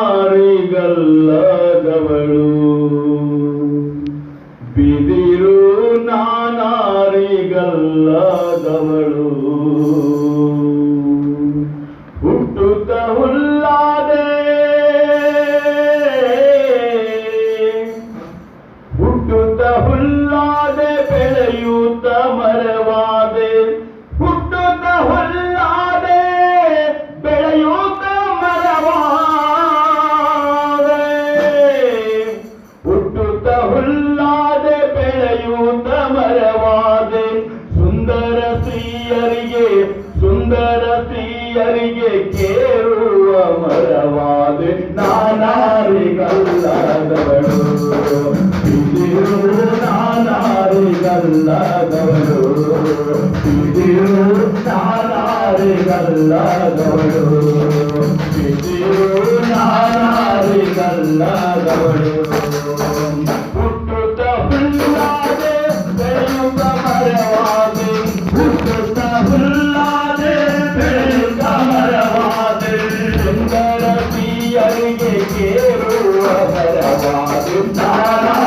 திருநானாரிகல்ல ನಾನಾರಿಗಲ್ಲದವಳು ಇದಿರು ನಾನಾರಿಗಲ್ಲದವಳು ಹುಟ್ಟುತ್ತ ಹುಲ್ಲಾದೆ ಬೆಳೆಯುತ್ತ ಮರವಾದೆ ಹುಟ್ಟುತ್ತ ಹುಲ್ಲಾದೆ ಬೆಳೆಯುತ್ತ ಮರವಾದೆ ಸುಂದರ ಪ್ರಿಯರಿಗೆ ಕೇರುವ ಮರವಾದೆ ನಾನಾರಿಗಲ್ಲದವಳು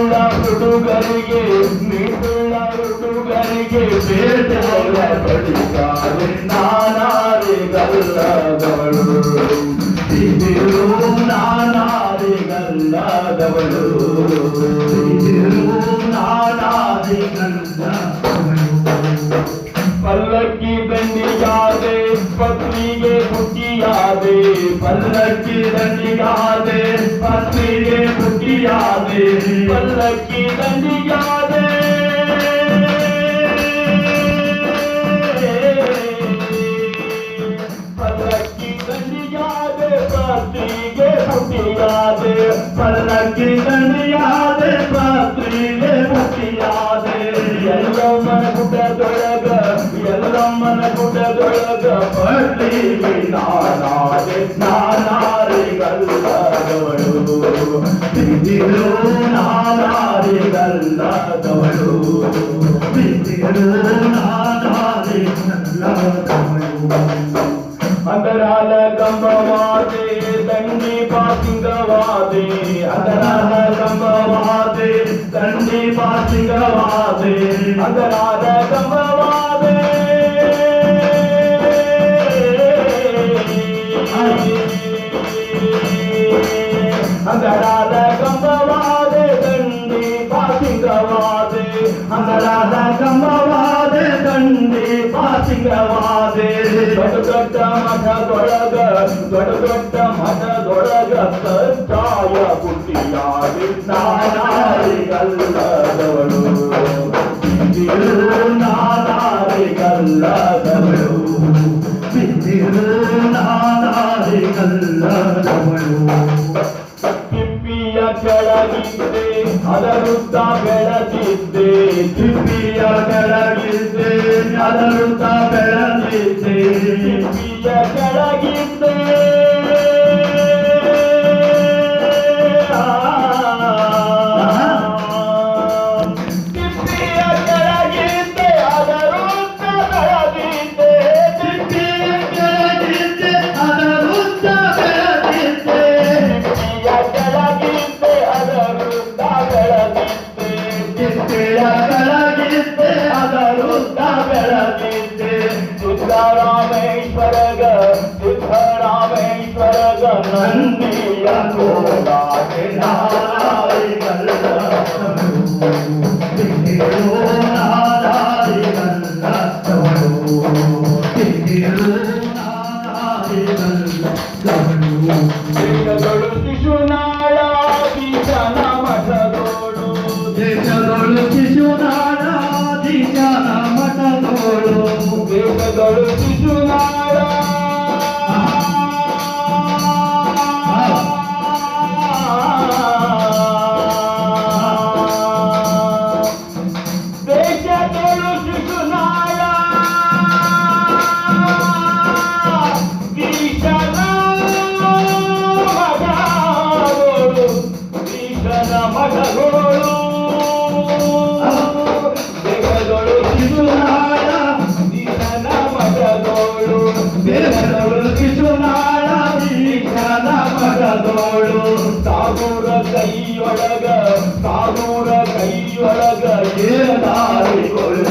తుళ్ళాడు గరిగే నీ తుళ్ళాడు గరిగే పేటల పడికాలి నానారి గల్ల பல்லக்கி தண்டியாதே பத்னியே புட்டியாதே பல்லக்கி தண்டியாதே. பல்லக்கி தண்டியாதே பத்னியே புட்டியாதே பல்லக்கி தண்டியாதே பத்னியே புட்டியாதே எல்லாம் புட்டத்தோட ಅದರಾಲ ಕಂಬವಾದೆ ದಂಡಿ ಪಾಸಿಂಗವಾದೆ ಅದರಾಲ ಕಂಬವಾದೆ ದಂಡಿ ಪಾಸಿಂಗವಾದೆ ಅದರಾಲ ಕಂಬವಾದೆ ಅದರಾಲ ಕಂಬವಾದೆ ದಂಡಿ ಪಾಸಿಂಗವಾದೆ ಅದರಾಲ ಕಂಬವಾದೆ ದಂಡಿ ಪಾಸಿಂಗವಾದೆ ದೊಡ್ಡ ದೊಡ್ಡ ಮಠದೊಳಗ ದೊಡ್ಡ ದೊಡ್ಡ ಮಠದೊಳಗ ಸಚ್ಚಾಯ ಪುಟ್ಟಿಯಾಗಿ ನಾನಾರಿಗಲ್ಲದವಳು ಬಿದ್ದಿರು ನಾನಾರಿಗಲ್ಲದವಳು ಬಿದ್ದಿರು ನಾನಾರಿಗಲ್ಲದವಳು ತಿಪ್ಪಿಯ gizli Aramızda bela gizli Tüm milyar bela gizli Aramızda bela gizli Tüm milyar bela gizli ராமேஸ்வரக சித்த ராமேஸ்வரக நந்திய கோடா நாராயண ಮನದೋಳು ತಾನೂರ ಕೈಯೊಳಗ ತಾನೂರ ಕೈಯೊಳಗ ಏನಾರಿಕೊಳ್ಳ